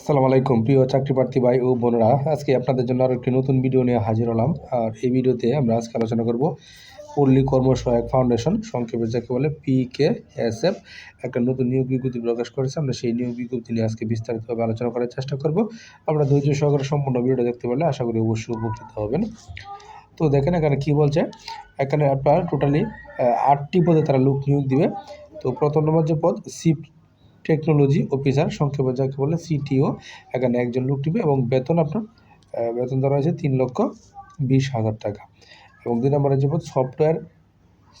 আসসালামু আলাইকুম, প্রিয় চাকরি প্রার্থী ভাই ও বোনেরা। আজকে আপনাদের জন্য আরও একটি নতুন ভিডিও নিয়ে হাজির হলাম। আর এই ভিডিওতে আমরা আজকে আলোচনা করব পল্লী কর্মসহায়ক ফাউন্ডেশন, সংক্ষেপে যাকে বলে পি কে এস এফ, একটা নতুন নিয়োগ বিজ্ঞপ্তি প্রকাশ করেছে। আমরা সেই নিয়োগ বিজ্ঞপ্তি নিয়ে আজকে বিস্তারিতভাবে আলোচনা করার চেষ্টা করব। আমরা ধৈর্য সহকারে সম্পূর্ণ ভিডিওটা দেখতে পারলে আশা করি অবশ্যই উপকৃত হবেন। তো দেখেন এখানে কি বলছে? এখানে আপনার টোটালি আটটি পদে তারা লোক নিয়োগ দিবে। তো প্রথম নম্বর যে পদ শিফট টেকনোলজি অফিসার সংক্ষেপে যাকে বলে সিটিও এখানে একজন লোক টিপে এবং বেতন আপনার বেতন ধরা হয়েছে তিন লক্ষ বিশ হাজার টাকা। এবং দুই নম্বরে যে সফটওয়্যার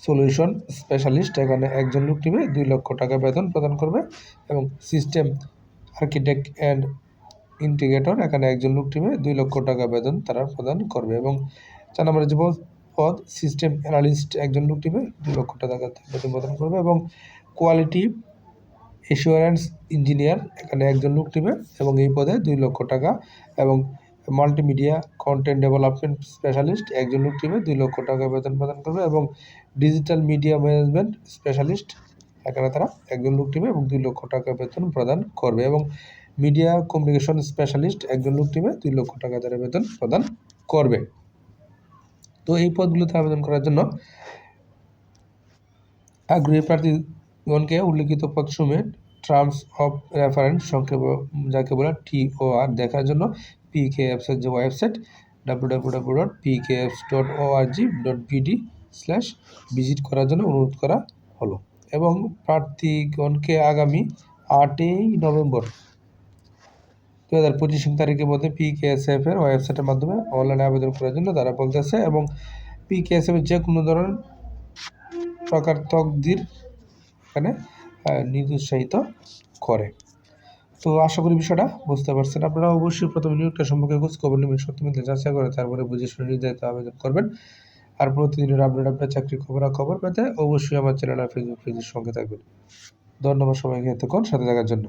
সলিউশন স্পেশালিস্ট এখানে একজন লোক টিপে দুই লক্ষ টাকা বেতন প্রদান করবে এবং সিস্টেম আর্কিটেক্ট অ্যান্ড ইন্টিগ্রেটর এখানে একজন লোক টিমে দুই লক্ষ টাকা বেতন তারা প্রদান করবে। এবং চার নম্বরে যে পদ- পদ সিস্টেম অ্যানালিস্ট একজন লোক টিমে দুই লক্ষ টাকা বেতন প্রদান করবে এবং কোয়ালিটি এসিওরেন্স ইঞ্জিনিয়ার এখানে একজন লোক টিমে এবং এই পদে দুই লক্ষ টাকা এবং মাল্টিমিডিয়া কন্টেন্ট ডেভেলপমেন্ট স্পেশালিস্ট একজন লোক টিমে দুই লক্ষ টাকা বেতন প্রদান করবে এবং ডিজিটাল মিডিয়া ম্যানেজমেন্ট স্পেশালিস্ট এখানে তারা একজন লোক টিমে এবং দুই লক্ষ টাকা বেতন প্রদান করবে এবং মিডিয়া কমিউনিকেশন স্পেশালিস্ট একজন লোক টিমে দুই লক্ষ টাকা তারা বেতন প্রদান করবে। তো এই পদগুলোতে আবেদন করার জন্য আগ্রহী প্রার্থীগণকে উল্লিখিত পদসমূহের টার্মস অফ রেফারেন্স সংক্ষেপ যাকে বলে টিওআর দেখার জন্য পিকেএফসের যে website W W W dot PKFS dot ORG dot BD slash visit করার জন্য অনুরোধ করা হলো এবং প্রার্থীগণকে আগামী আটই নভেম্বর দু হাজার পঁচিশ তারিখের মধ্যে পিকেএসএফ এর ওয়েবসাইটের মাধ্যমে অনলাইনে আবেদন করার জন্য তারা বলতেছে এবং পিকেএসএফ যে কোনো ধরনের প্রকার তকদির এখানে নিরুৎসাহিত করে। তো আশা করি বিষয়টা বুঝতে পারছেন। আপনারা অবশ্যই প্রথমে নিয়োগটা সম্পর্কে খোঁজ খবর নেবেন, সত্যি মিথ্যা যাচাই করে, তারপরে বুঝে শুনে নির্ধারিত আবেদন করবেন। আর প্রতিদিনের আপডেট আপনার চাকরি খবর খবর পেতে অবশ্যই আমার চ্যানেল আর ফেসবুক পেজের সঙ্গে থাকবেন। ধন্যবাদ সবাইকে এতক্ষণ, সাথে থাকার জন্য।